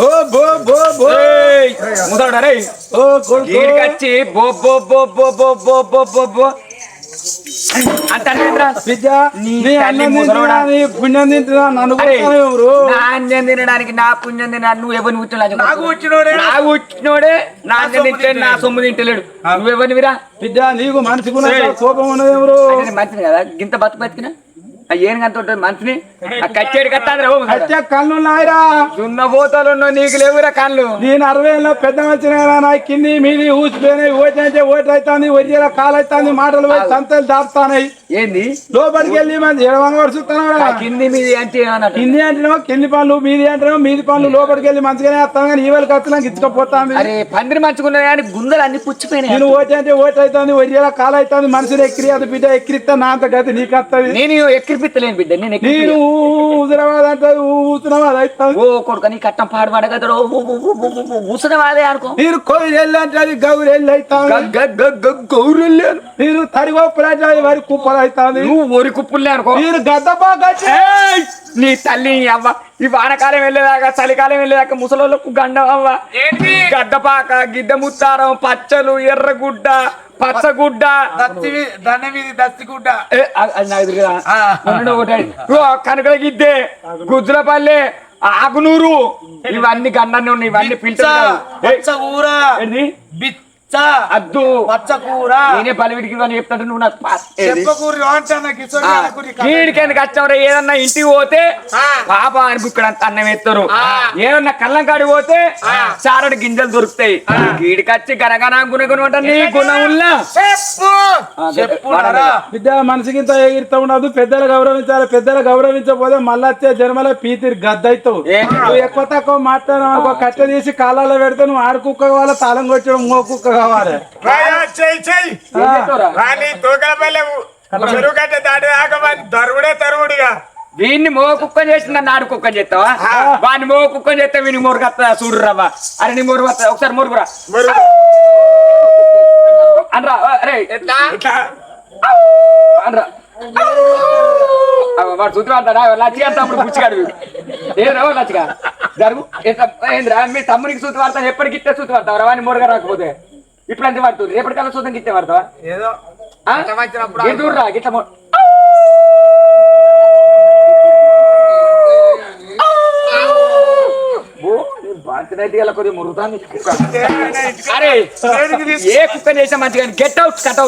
ఓ బో బో బో. ముసోడా రే ఓ కొడుకు ఈడికొచ్చి బో బో బో బో బో బో బో బో బో. అంటారా విద్య నీ నీ తల్లి అన్నం ముసలోడా. తింటున్నా నీ పుణ్యం తింటున్నా నన్ను కొడతాను ఎవరు? నా అన్నం తినడానికి నా పుణ్యం తిన నువ్వు ఎవరిని నాకు వచ్చినోడే నాకు వచ్చినోడే నా అన్నం తింటే నా సొమ్ము తింటలేడు. నువ్వెవరిని విరా విద్య నీకు మనసుకున్న ఏయ్. కోపం ఉన్నది ఎవరు? అంటే నేను మంచిని కదా? గింత బతుకు బతికినా? ఉంటుంది మంచిని ఆ కచ్చేడు కట్టాది హత్య కళ్ళు నాయరా సున్న పోతాలు నీకు లేవురా కళ్ళు. నేను అరవై ఏళ్ళ పెద్ద వచ్చిన నా కింది మీది ఊసిపోయినాయి ఓటు అంటే ఓటు అవుతుంది ఒరిజిల కాలు అవుతుంది మాటలు పోయి సంతలు దాపుతానాయి. ఏంది? లోపలికి వెళ్ళి మంది ఎడవంగ వరుస్తున్నావు ఆ కింది మీది అంటే కింది అంటేనేమో కింది పనులు మీది అంటేనేమో మీది పనులు. లోపలికి వెళ్ళి మంచిగానే వస్తాను కానీ ఈ వాళ్ళకి వస్తున్నాం ఇచ్చుకపోతాంది. అరే పందిరి మంచుకున్నా కానీ గుందలు అన్ని పుచ్చిపోయినాయి నేను ఓటు అంటే ఓటు అవుతుంది ఒరిజిల కాలు అవుతుంది మనుషులు ఎక్కిరి అది బిడ్డ ఎక్కిరిస్తా నా అంత గతి నీకు వస్తుంది. నేను నేర్పిస్తలేను బిడ్డ నేను ఓ నీ కట్టం పాడు పడగదరో అనుకో. నువ్వు కుప్పులే అనుకో. గద్ద నీ తల్లి అవ్వ ఈ వానకాలం వెళ్ళేదాకా చలికాలం వెళ్ళేదాకా ముసలోళ్ళకు గండం అవ్వ. గద్దపాక గిద్దముత్తారం పచ్చలు ఎర్రగుడ్డ పచ్చగుడ్డ. దస్తిగుడ్డ అది నాకు కనకలగిద్దే గుజ్జులపల్లె ఆకునూరు ఇవన్నీ గండాన్ని ఉన్నాయి ఇవన్నీ పిలిచా ఊరా. అద్దు. మచ్చ కూర. నేనే పలివిడికి అని చెప్తాడు నువ్వు నాకు చెప్పకూరి వీడికైనా ఏదన్నా ఇంటికి పోతే పాప అని ఇక్కడ అన్నం ఎత్తారు ఏదన్నా కళ్ళం కాడి పోతే చారడు గింజలు దొరుకుతాయి. వీడికి వచ్చి గనగన గుణగుణ నీ గుణం ఇంత ఎగిరితా ఉండదు. పెద్దలు గౌరవించాలి పెద్దలు గౌరవించకపోతే మళ్ళీ వచ్చే జన్మలో పీతిరి గద్దవుతావు ఎక్కువ తక్కువ మాట్లాడు కట్టె తీసి కాలాల్లో పెడితే నువ్వు ఆడుకుక్క వాళ్ళ తాళం కొట్టడం కుక్క కావాలి రాయా, చెయ్యి చెయ్యి? రాని తోకల పల్లె చెరువు కట్ట దాటి దాకా దరువుడే తరువుడిగా. వీడిని మో కుక్క చేసి నన్ను ఆడు కుక్క చేస్తావా? వాడిని మో కుక్క చేస్తే వీని మోరు కత్తా చూడు రవ్వ అరే నీ మోరు వస్తా ఒకసారి మోరుకురా మరి. అనరా అరే అనరా. వాడు చూసి అంటాడా? లచ్చిగా తమ్ముడు పుచ్చిగాడు వీడు. ఏం రావు లచ్చిగా జరుగు. ఏంద్రా మీ తమ్మునికి సూతి వాడతాను ఎప్పటికి ఇట్టే సూతి వాడతావు వాడిని మోరుగా రాకపోతే. ఇప్పుడు అంతే పడుతుంది రేపటి చూద్దాం గిట్టే పడతావా ఏదో గిట్లా ఏ కుక్క చేసిన మంచిగా గెట్ అవుట్ కట్